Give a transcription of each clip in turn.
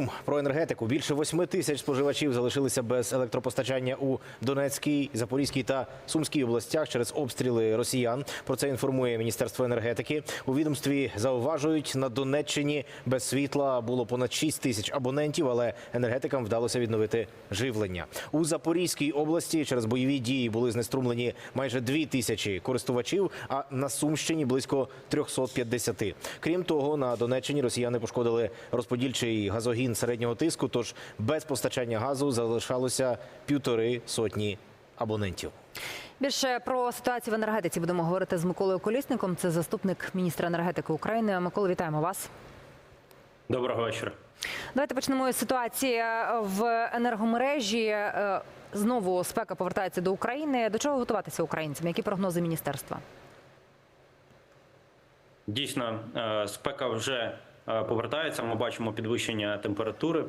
Сум про енергетику. Більше восьми тисяч споживачів залишилися без електропостачання у Донецькій, Запорізькій та Сумській областях через обстріли росіян. Про це інформує Міністерство енергетики. У відомстві зауважують, на Донеччині без світла було понад 6 тисяч абонентів, але енергетикам вдалося відновити живлення. У Запорізькій області через бойові дії були знеструмлені майже 2 тисячі користувачів, а на Сумщині близько 350. Крім того, на Донеччині росіяни пошкодили розподільчий газогін середнього тиску. Тож без постачання газу залишалося півтори сотні абонентів. Більше про ситуацію в енергетиці будемо говорити з Миколою Колісником. Це заступник міністра енергетики України. Микола, вітаємо вас. Доброго вечора. Давайте почнемо із ситуації в енергомережі. Е, Знову спека повертається до України. До чого готуватися українцям? Які прогнози міністерства? Дійсно, е, спека вже е, повертається. Ми бачимо підвищення температури.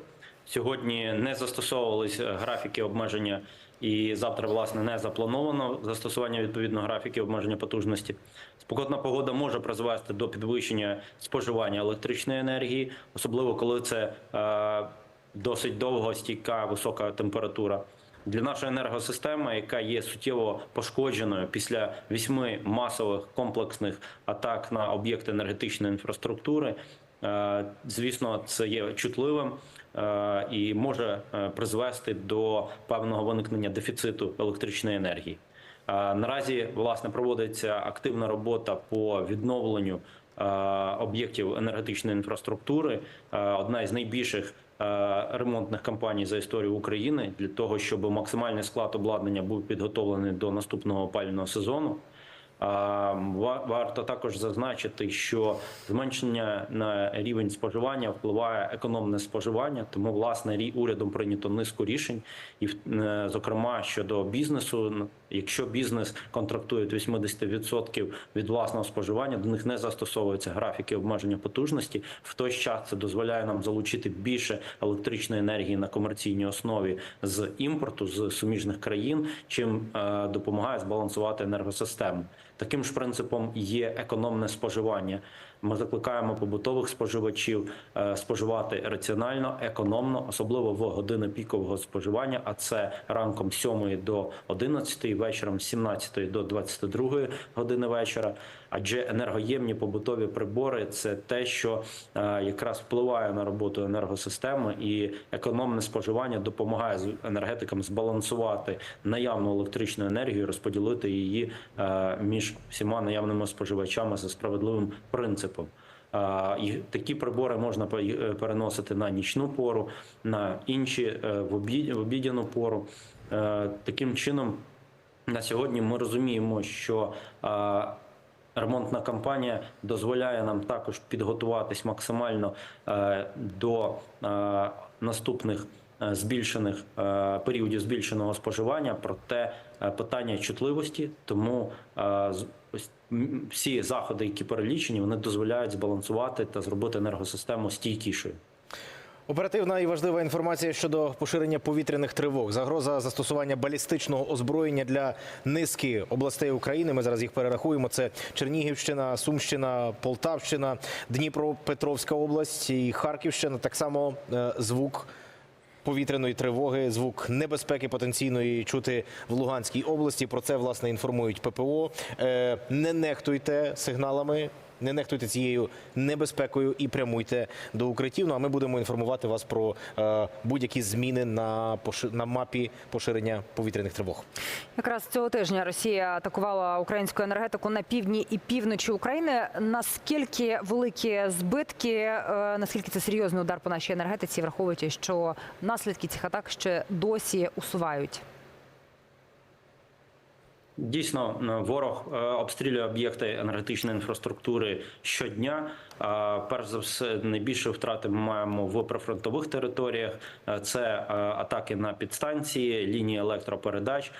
Сьогодні не застосовувались графіки обмеження, і завтра, власне, не заплановано застосування відповідно графіки обмеження потужності. Спекотна погода може призвести до підвищення споживання електричної енергії, особливо коли це е, досить довго стійка висока температура. Для нашої енергосистеми, яка є суттєво пошкодженою після вісьми масових комплексних атак на об'єкти енергетичної інфраструктури, е, звісно, це є чутливим е, і може е, призвести до певного виникнення дефіциту електричної енергії. Е, Наразі власне проводиться активна робота по відновленню е, об'єктів енергетичної інфраструктури. Е, Одна із найбільших е, ремонтних кампаній за історію України для того, щоб максимальний склад обладнання був підготовлений до наступного опалювального сезону. Варто також зазначити, що зменшення на рівень споживання впливає економне споживання. Тому власне урядом прийнято низку рішень, і е, зокрема щодо бізнесу, якщо бізнес контрактує від 80% від власного споживання, до них не застосовуються графіки обмеження потужності. В той час це дозволяє нам залучити більше електричної енергії на комерційній основі з імпорту з суміжних країн, чим е, допомагає збалансувати енергосистему. Таким ж принципом є економне споживання. Ми закликаємо побутових споживачів е, споживати раціонально, економно, особливо в години пікового споживання. А це ранком з 7 до 11, вечором з 17 до 22 години вечора. Адже енергоємні побутові прибори це те, що е, якраз впливає на роботу енергосистеми, і економне споживання допомагає енергетикам збалансувати наявну електричну енергію, розподілити її е, між всіма наявними споживачами за справедливим принципом. А, І такі прибори можна е, переносити на нічну пору, на інші е, в обід- в обідяну пору. Е, Таким чином, на сьогодні ми розуміємо, що ремонтна кампанія дозволяє нам також підготуватись максимально до наступних. Збільшених періодів збільшеного споживання, проте питання чутливості, тому ось всі заходи, які перелічені, вони дозволяють збалансувати та зробити енергосистему стійкішою. Оперативна і важлива інформація щодо поширення повітряних тривог. Загроза застосування балістичного озброєння для низки областей України. Ми зараз їх перерахуємо. Це Чернігівщина, Сумщина, Полтавщина, Дніпропетровська область і Харківщина. Так само е, звук. Повітряної тривоги, звук небезпеки потенційної чути в Луганській області. Про це власне інформують ППО. Е, Не нехтуйте сигналами, не нехтуйте цією небезпекою і прямуйте до укриттів. Ну а ми будемо інформувати вас про е, будь-які зміни на на мапі поширення повітряних тривог. Якраз цього тижня Росія атакувала українську енергетику на півдні і півночі України. Наскільки великі збитки, е, наскільки це серйозний удар по нашій енергетиці, враховуючи, що наслідки цих атак ще досі усувають? Дійсно, е, ворог е, обстрілює об'єкти енергетичної інфраструктури щодня. Перш за все, найбільше втрати ми маємо в прифронтових територіях. Е, Це е, атаки на підстанції, лінії електропередач.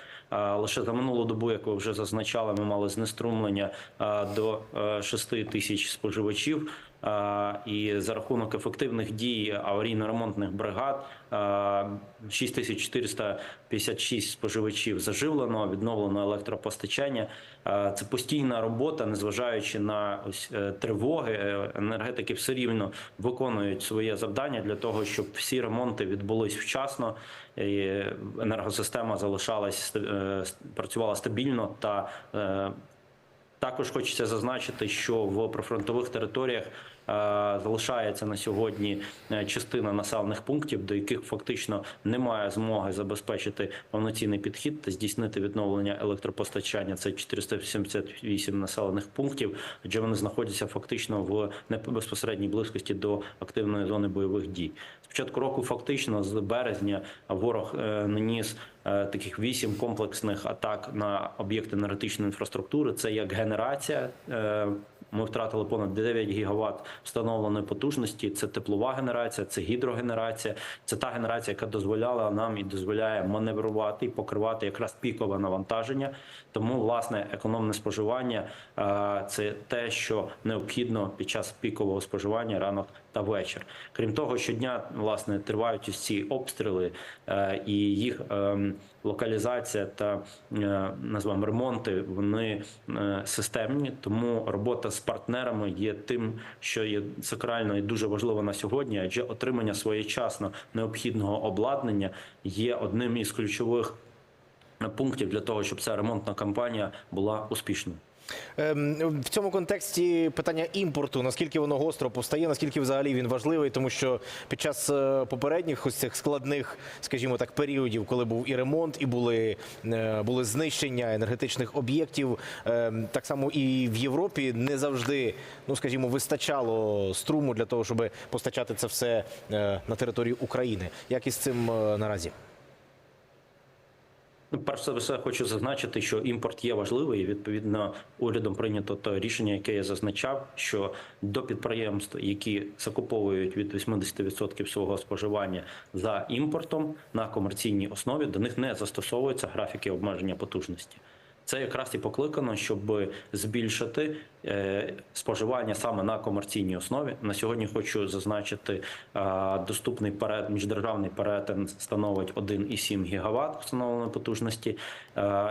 Лише за минулу добу, як ви вже зазначали, ми мали знеструмлення е, до 6 тисяч споживачів. Е, І за рахунок ефективних дій аварійно-ремонтних бригад е, 6456 споживачів заживлено, відновлено електропостачання. Е, Це постійна робота, незважаючи на ось е, тривоги. Е, Енергетики все рівно виконують своє завдання для того, щоб всі ремонти відбулись вчасно. і Енергосистема залишалась е, працювала стабільно та е, також хочеться зазначити, що в прифронтових територіях е, залишається на сьогодні е, частина населених пунктів, до яких фактично немає змоги забезпечити повноцінний підхід та здійснити відновлення електропостачання. Це 478 населених пунктів, адже вони знаходяться фактично в безпосередній близькості до активної зони бойових дій. З початку року, фактично, з березня ворог е, наніс е, таких вісім комплексних атак на об'єкти енергетичної інфраструктури. Це як генерація. Ми втратили понад 9 гігават встановленої потужності. Це теплова генерація, це гідрогенерація. Це та генерація, яка дозволяла нам і дозволяє маневрувати і покривати якраз пікове навантаження. Тому власне економне споживання е, це те, що необхідно під час пікового споживання ранок та вечір. Крім того, щодня власне тривають ці обстріли е, і їх ем, локалізація та назвам ремонти. Вони е, системні, тому робота з партнерами є тим, що є сакрально і дуже важливо на сьогодні, адже отримання своєчасно необхідного обладнання є одним із ключових пунктів для того, щоб ця ремонтна кампанія була успішною. Ем, В цьому контексті питання імпорту, наскільки воно гостро постає, наскільки взагалі він важливий, тому що під час е, попередніх ось цих складних, скажімо так, періодів, коли був і ремонт, і були, е, були знищення енергетичних об'єктів, ем, так само і в Європі не завжди, ну скажімо, вистачало струму для того, щоб постачати це все е, на територію України. Як із цим наразі? Ну, перш за все, хочу зазначити, що імпорт є важливий. і, Відповідно, урядом прийнято те рішення, яке я зазначав, що до підприємств, які закуповують від 80% свого споживання за імпортом на комерційній основі, до них не застосовуються графіки обмеження потужності. Це якраз і покликано, щоб збільшити е, споживання саме на комерційній основі. На сьогодні хочу зазначити, доступний перед міждержавний перетин становить 1,7 гігават встановленої потужності,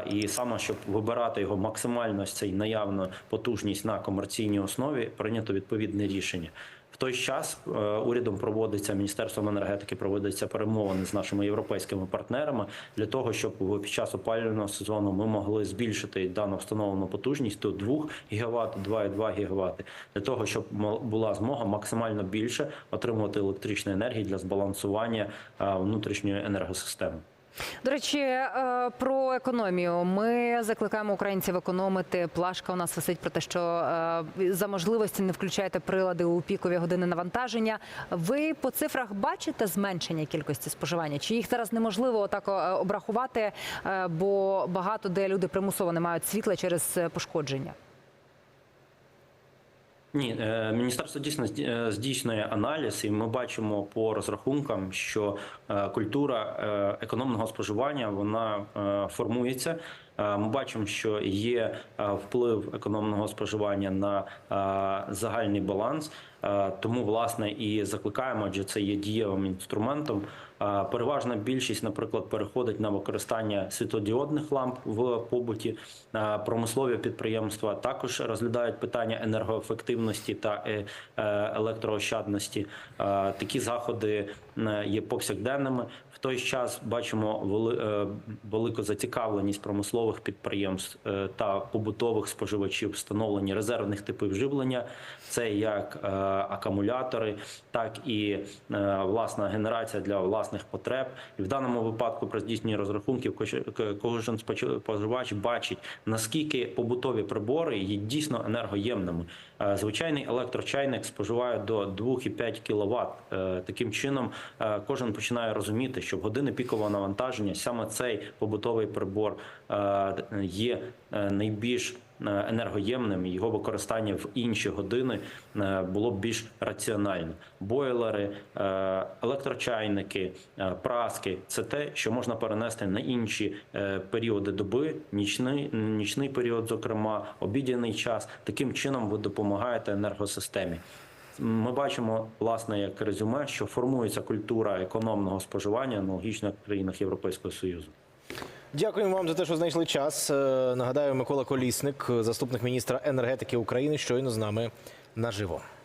і саме щоб вибирати його максимально цей наявну потужність на комерційній основі, прийнято відповідне рішення. Той час е, урядом проводиться міністерством енергетики, проводяться перемовини з нашими європейськими партнерами для того, щоб під час опалювального сезону ми могли збільшити дану встановлену потужність до 2 ГВт, 2,2 ГВт, для того, щоб була змога максимально більше отримувати електричної енергії для збалансування е, внутрішньої енергосистеми. До речі, е, про економію. Ми закликаємо українців економити. Плашка у нас висить про те, що е, за можливості не включайте прилади у пікові години навантаження. Ви по цифрах бачите зменшення кількості споживання? Чи їх зараз неможливо отак е, обрахувати, бо багато де люди примусово не мають світла через пошкодження? Ні, е, міністерство дійсно е, здійснює аналіз, і ми бачимо по розрахункам, що е, культура економного споживання вона формується. Ми бачимо, що є вплив економного споживання на загальний баланс. Тому власне і закликаємо, адже це є дієвим інструментом. Переважна більшість, наприклад, переходить на використання світлодіодних ламп в побуті. Промислові підприємства також розглядають питання енергоефективності та е, е, електроощадності. Такі заходи є повсякденними. В той час бачимо е, велику зацікавленість промислових підприємств та побутових споживачів встановлення резервних типів живлення. Це як акумулятори, так і власна генерація для власних потреб. І в даному випадку при здійсненні розрахунків кожен споживач бачить наскільки побутові прибори є дійсно енергоємними. Е, Звичайний електрочайник споживає до 2,5 кВт. Таким чином е, кожен починає розуміти, що в години пікового навантаження саме цей побутовий прибор е, є е, найбільш е, енергоємним. Його використання в інші години е, було б більш раціонально. Бойлери, е, електрочайники, е, праски це те, що можна перенести на інші е, періоди доби, нічний, нічний період, зокрема, обідяний час. Таким чином ви допомагаєте енергосистемі. Ми бачимо, власне, як резюме, що формується культура економного споживання аналогічно в країнах Європейського Союзу. Дякуємо вам за те, що знайшли час. Е, Нагадаю, Микола Колісник, заступник міністра енергетики України, щойно з нами наживо.